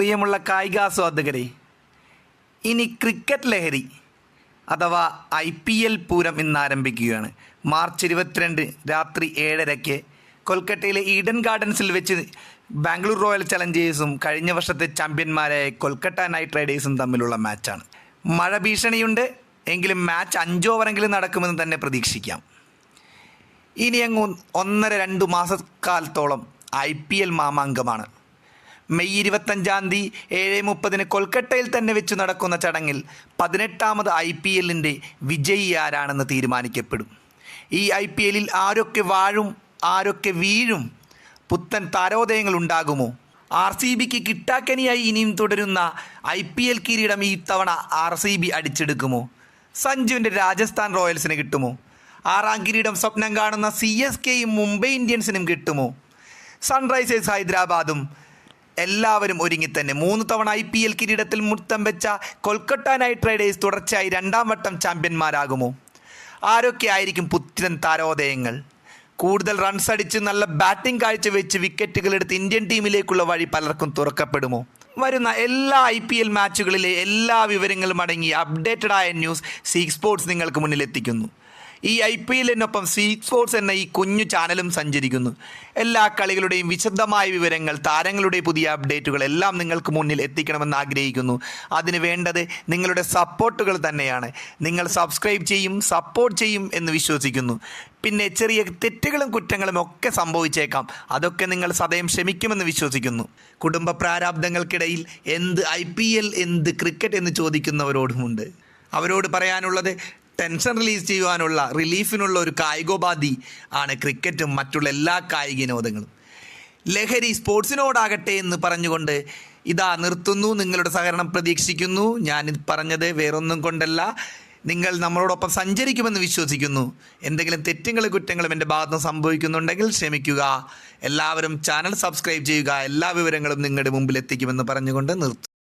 പ്രിയമുള്ള കായികാസ്വാദകരെ ഇനി ക്രിക്കറ്റ് ലഹരി അഥവാ ഐ പി എൽ പൂരം ഇന്നാരംഭിക്കുകയാണ്. മാർച്ച് ഇരുപത്തിരണ്ട് രാത്രി ഏഴരയ്ക്ക് കൊൽക്കത്തയിലെ ഈഡൻ ഗാർഡൻസിൽ വെച്ച് ബാംഗ്ലൂർ റോയൽ ചലഞ്ചേഴ്സും കഴിഞ്ഞ വർഷത്തെ ചാമ്പ്യന്മാരായ കൊൽക്കത്ത നൈറ്റ് റൈഡേഴ്സും തമ്മിലുള്ള മാച്ചാണ്. മഴ ഭീഷണിയുണ്ട് എങ്കിലും മാച്ച് അഞ്ച് ഓവറെങ്കിലും നടക്കുമെന്ന് തന്നെ പ്രതീക്ഷിക്കാം. ഇനി അങ്ങ് ഒന്നര രണ്ട് മാസക്കാലത്തോളം ഐ പി എൽ മാമാങ്കമാണ്. മെയ് ഇരുപത്തഞ്ചാം തീയതി ഏഴ് മുപ്പതിന് കൊൽക്കട്ടയിൽ തന്നെ വെച്ച് നടക്കുന്ന ചടങ്ങിൽ പതിനെട്ടാമത് ഐ പി എല്ലിന്റെ വിജയി ആരാണെന്ന് തീരുമാനിക്കപ്പെടും. ഈ ഐ പി എല്ലിൽ ആരൊക്കെ വാഴും ആരൊക്കെ വീഴും പുത്തൻ താരോദയങ്ങൾ ഉണ്ടാകുമോ? ആർ സി ബിക്ക് കിട്ടാക്കനിയായി ഇനിയും തുടരുന്ന ഐ പി എൽ കിരീടം ഈ തവണ ആർ സി ബി അടിച്ചെടുക്കുമോ? സഞ്ജുവിന്റെ രാജസ്ഥാൻ റോയൽസിന് കിട്ടുമോ? ആറാം കിരീടം സ്വപ്നം കാണുന്ന സി എസ് കെയും മുംബൈ ഇന്ത്യൻസിനും കിട്ടുമോ? സൺറൈസേഴ്സ് ഹൈദരാബാദും എല്ലാവരും ഒരുങ്ങി തന്നെ മൂന്ന് തവണ ഐ പി എൽ കിരീടത്തിൽ മുത്തം വെച്ച കൊൽക്കട്ട നൈറ്റ് റൈഡേഴ്സ് തുടർച്ചയായി രണ്ടാം വട്ടം ചാമ്പ്യന്മാരാകുമോ? ആരൊക്കെ ആയിരിക്കും പുത്തിരൻ താരോദയങ്ങൾ? കൂടുതൽ റൺസ് അടിച്ച് നല്ല ബാറ്റിംഗ് കാഴ്ചവെച്ച് വിക്കറ്റുകൾ എടുത്ത് ഇന്ത്യൻ ടീമിലേക്കുള്ള വഴി പലർക്കും തുറക്കപ്പെടുമോ? വരുന്ന എല്ലാ ഐ പി എൽ മാച്ചുകളിലെ എല്ലാ വിവരങ്ങളും അടങ്ങി അപ്ഡേറ്റഡ് ആയ ന്യൂസ് സീ സ്പോർട്സ് നിങ്ങൾക്ക് മുന്നിൽ എത്തിക്കുന്നു ഈ ഐ പി എല്ലിനൊപ്പം സീ സ്പോർട്സ് എന്ന ഈ കുഞ്ഞു ചാനലും സഞ്ചരിക്കുന്നു. എല്ലാ കളികളുടെയും വിശദമായ വിവരങ്ങൾ താരങ്ങളുടെ പുതിയ അപ്ഡേറ്റുകൾ എല്ലാം നിങ്ങൾക്ക് മുന്നിൽ എത്തിക്കണമെന്ന് ആഗ്രഹിക്കുന്നു. അതിന് വേണ്ടത് നിങ്ങളുടെ സപ്പോർട്ടുകൾ തന്നെയാണ്. നിങ്ങൾ സബ്സ്ക്രൈബ് ചെയ്യും സപ്പോർട്ട് ചെയ്യും എന്ന് വിശ്വസിക്കുന്നു. പിന്നെ ചെറിയ തെറ്റുകളും കുറ്റങ്ങളും ഒക്കെ സംഭവിച്ചേക്കാം. അതൊക്കെ നിങ്ങൾ സദയം ക്ഷമിക്കുമെന്ന് വിശ്വസിക്കുന്നു. കുടുംബ പ്രാരാബ്ദങ്ങൾക്കിടയിൽ എന്ത് ഐ പി എൽ എന്ത് ക്രിക്കറ്റ് എന്ന് ചോദിക്കുന്നവരോടുമുണ്ട്. അവരോട് പറയാനുള്ളത് ടെൻഷൻ റിലീസ് ചെയ്യുവാനുള്ള റിലീഫിനുള്ള ഒരു കായികോപാധി ആണ് ക്രിക്കറ്റും മറ്റുള്ള എല്ലാ കായിക വിനോദങ്ങളും. ലഹരി സ്പോർട്സിനോടാകട്ടെ എന്ന് പറഞ്ഞുകൊണ്ട് ഇതാ നിർത്തുന്നു. നിങ്ങളുടെ സഹകരണം പ്രതീക്ഷിക്കുന്നു. ഞാൻ പറഞ്ഞത് വേറൊന്നും കൊണ്ടല്ല. നിങ്ങൾ നമ്മളോടൊപ്പം സഞ്ചരിക്കുമെന്ന് വിശ്വസിക്കുന്നു. എന്തെങ്കിലും തെറ്റുകളും കുറ്റങ്ങളും എന്റെ ഭാഗത്ത് സംഭവിക്കുന്നുണ്ടെങ്കിൽ ക്ഷമിക്കുക. എല്ലാവരും ചാനൽ സബ്സ്ക്രൈബ് ചെയ്യുക. എല്ലാ വിവരങ്ങളും നിങ്ങളുടെ മുമ്പിൽ എത്തിക്കുമെന്ന് പറഞ്ഞുകൊണ്ട് നിർത്തുന്നു.